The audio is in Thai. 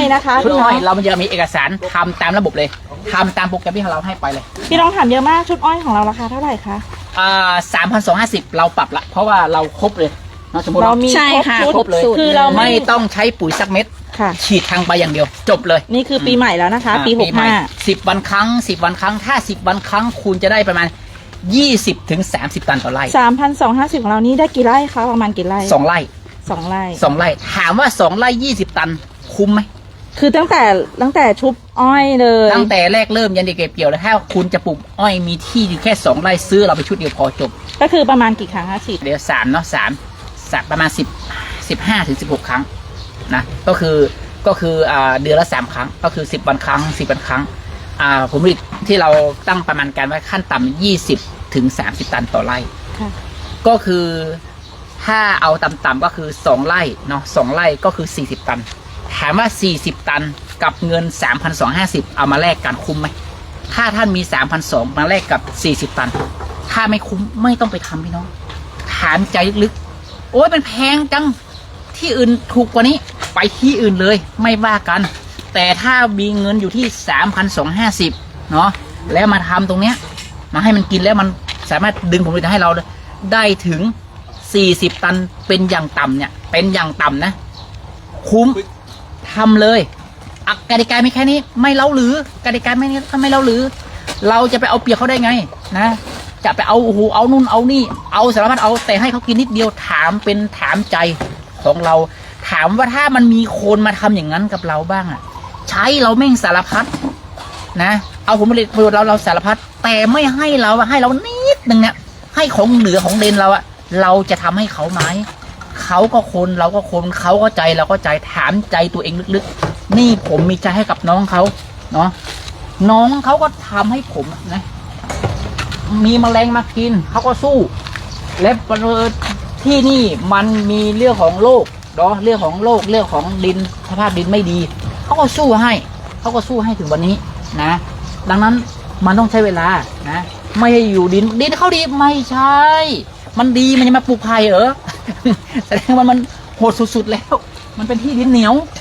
อยนะคะชุดอ้อยเรามันจะมีเอกสารทำตามระบบเลยทำตามโปรแกรมที่เราให้ไปเลยพี่น้องถามเยอะมากชุดอ้อยของเราราคาเท่าไหร่คะอ่าสามพันสองห้าสิบเราปรับละเพราะว่าเราครบเลยเนอะสมมติเราว่ามีใช่ค่ะชุดครบเลยคือเราไม่ไม่ต้องใช้ปุ๋ยสักเม็ดค่ะ ฉีดทางไปอย่างเดียว จบเลย นี่คือปีใหม่แล้วนะคะ ปีหกห้าสิบวันครั้งสิบวันครั้ง ถ้าสิบวันครั้งคุณจะได้ประมาณยี่สิบถึงสามสิบตันต่อไร่สามพันสองห้าสิบของเรานี้ได้กี่ไร่คะประมาณกี่ไร่สองไร่สองไร่สองไร่ถามว่าสองไร่ยี่สิบตันคุ้มไหม คือตั้งแต่ตั้งแต่ชุบอ้อยเลยตั้งแต่แรกเริ่มยันเด็กเก็บเกี่ยวแล้วถ้าคุณจะปลูกอ้อยมีที่อยู่แค่สองไร่ซื้อเราไปชุดเดียวพอจบ ก็คือประมาณกี่ครั้งคะฉีดเดี๋ยวสามเนาะสามสามประมาณสิบสิบห้าถึงสิบหกครั้งนะก็คือก็คืออ่าเดือนละสามครั้ง ก็คือสิบวันครั้งสิบวันครั้งอ่าผลผลิตที่เราตั้งประมาณการไว้ขั้นต่ำยี่สิบถึงสามสิบตันต่อไร่ค่ะก็คือถ้าเอาต่ำๆก็คือสองไร่เนาะสองไร่ก็คือสี่สิบตัน ถามว่าสี่สิบตันกับเงินสามพันสองห้าสิบเอามาแลกกันคุ้มไหม ถ้าท่านมีสามพันสองมาแลกกับสี่สิบตัน ถ้าไม่คุ้มไม่ต้องไปทำพี่น้อง ถามใจลึกๆ โอ้ยมันแพงจัง ที่อื่นถูกกว่านี้ ไปที่อื่นเลย ไม่ว่ากัน แต่ถ้ามีเงินอยู่ที่สามพันองห้าสิบเนาะ แล้วมาทำตรงเนี้ย มาให้มันกินแล้วมันสามารถดึงผลผลิตให้เราได้ถึงสี่สิบตันเป็นอย่างต่ำเนี่ย เป็นอย่างต่ำนะ คุ้ม ทำเลยอักกติกาไม่แค่นี้ ไม่เล่าหรือกติกาไม่ไม่เล่าหรือ เราจะไปเอาเปรียบเขาได้ไงนะ จะไปเอาโอ้โหเอานู่นเอานี่ เอาสารพัดเอาแต่ให้เขากินนิดเดียวถามเป็นถามใจของเรา ถามว่าถ้ามันมีคนมาทำอย่างนั้นกับเราบ้างอะใช้เราแม่งสารพัดนะเอาผลผลิตประโยชน์เราเราสารพัดแต่ไม่ให้เราให้เรานิดนึงเนี่ยให้ของเหนือของเด่นเราอะเราจะทำให้เขาไหม เขาก็คนเราก็คนเขาก็ใจเราก็ใจถามใจตัวเองลึกๆ นี่ผมมีใจให้กับน้องเขาเนาะน้องเขาก็ทำให้ผมนะมีแมลงมากินเขาก็สู้ และประเอิญที่นี่มันมีเรื่องของโลกเนาะเรื่องของโลกเรื่องของดินสภาพดินไม่ดีเขาก็สู้ให้เขาก็สู้ให้ถึงวันนี้นะ ดังนั้นมันต้องใช้เวลานะ ไม่ให้อยู่ดินดินเขาดีไม่ใช่ มันดีมันจะมาปลูกไผ่เหรอ แสดงว่ามันโหดสุดๆแล้ว มันเป็นที่ดินเหนียว